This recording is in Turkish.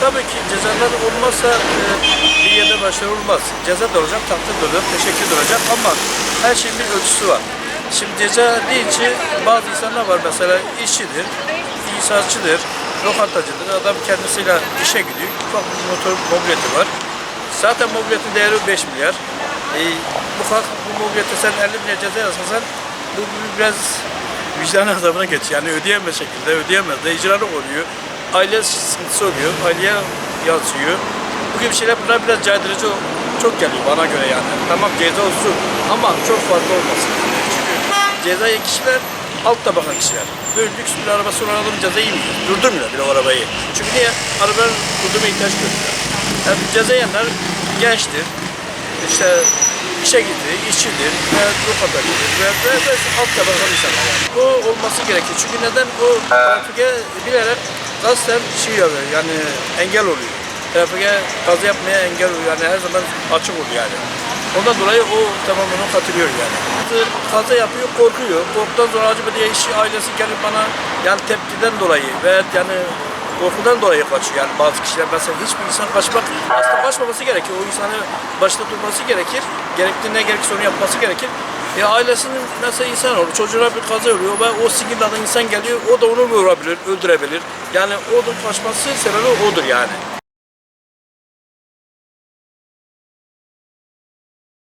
tabii ki cezalar olmazsa e, bir yerde başarı olmaz. Ceza da olacak, takdir de olacak, teşekkür de olacak ama her şeyin bir ölçüsü var. Şimdi ceza deyince bazı insanlar var mesela işçidir, inşaatçıdır, lokantacıdır. Adam kendisiyle işe gidiyor. Bir motor mobileti var. Zaten mobiletin değeri 5 milyar. E, ufak bu mobilete sen 50 milyar ceza yasasan bu biraz vicdan azabına geçiyor. Yani ödeyemez şekilde ödeyemez de icralık oluyor. Aile sıkıntısı oluyor. Aileye yansıyor. Bu gibi şeyler bunlar biraz caydırıcı çok geliyor bana göre yani. Tamam ceza olsun ama çok fazla olmasın. Çünkü ceza yiyen kişiler alt tabaka kişiler. Böyle lüks bir arabası olan adam ceza yemiyor. Durdurmuyorlar bile o arabayı. Çünkü niye? Arabanın durdurma ihtiyaç görüyorlar. Yani ceza yiyenler gençtir. İşte işe gidiyor, işçidir, ve lokantacıdır ve, ve, ve alt tabaka insanlar yani. Bu olması gerekir. Çünkü neden? O trafike bilerek gazetten şey yapıyor, yani engel oluyor. Trafike kaza yapmaya engel oluyor. Yani her zaman açık oluyor yani. Ondan dolayı o tamamen katılıyor yani. Kaza yapıyor, korkuyor. Korkudan sonra acaba diye işi ailesi gelip bana yani tepkiden dolayı ve yani korkudan dolayı kaçıyor yani bazı kişiler mesela hiçbir insan kaçmak aslında kaçmaması gerekir. O insanı başta durması gerekir. Gerektiğinde gerekirse onu yapması gerekir. E ailesinin mesela insan olur. Çocuğuna bir kaza oluyor ve o sinirli adam insan geliyor. O da onu vurabilir, öldürebilir. Yani o da kaçması sebebi odur yani.